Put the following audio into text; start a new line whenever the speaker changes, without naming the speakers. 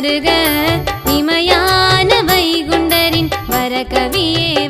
வருக. இமையான வைகுண்டரின் வரகவியே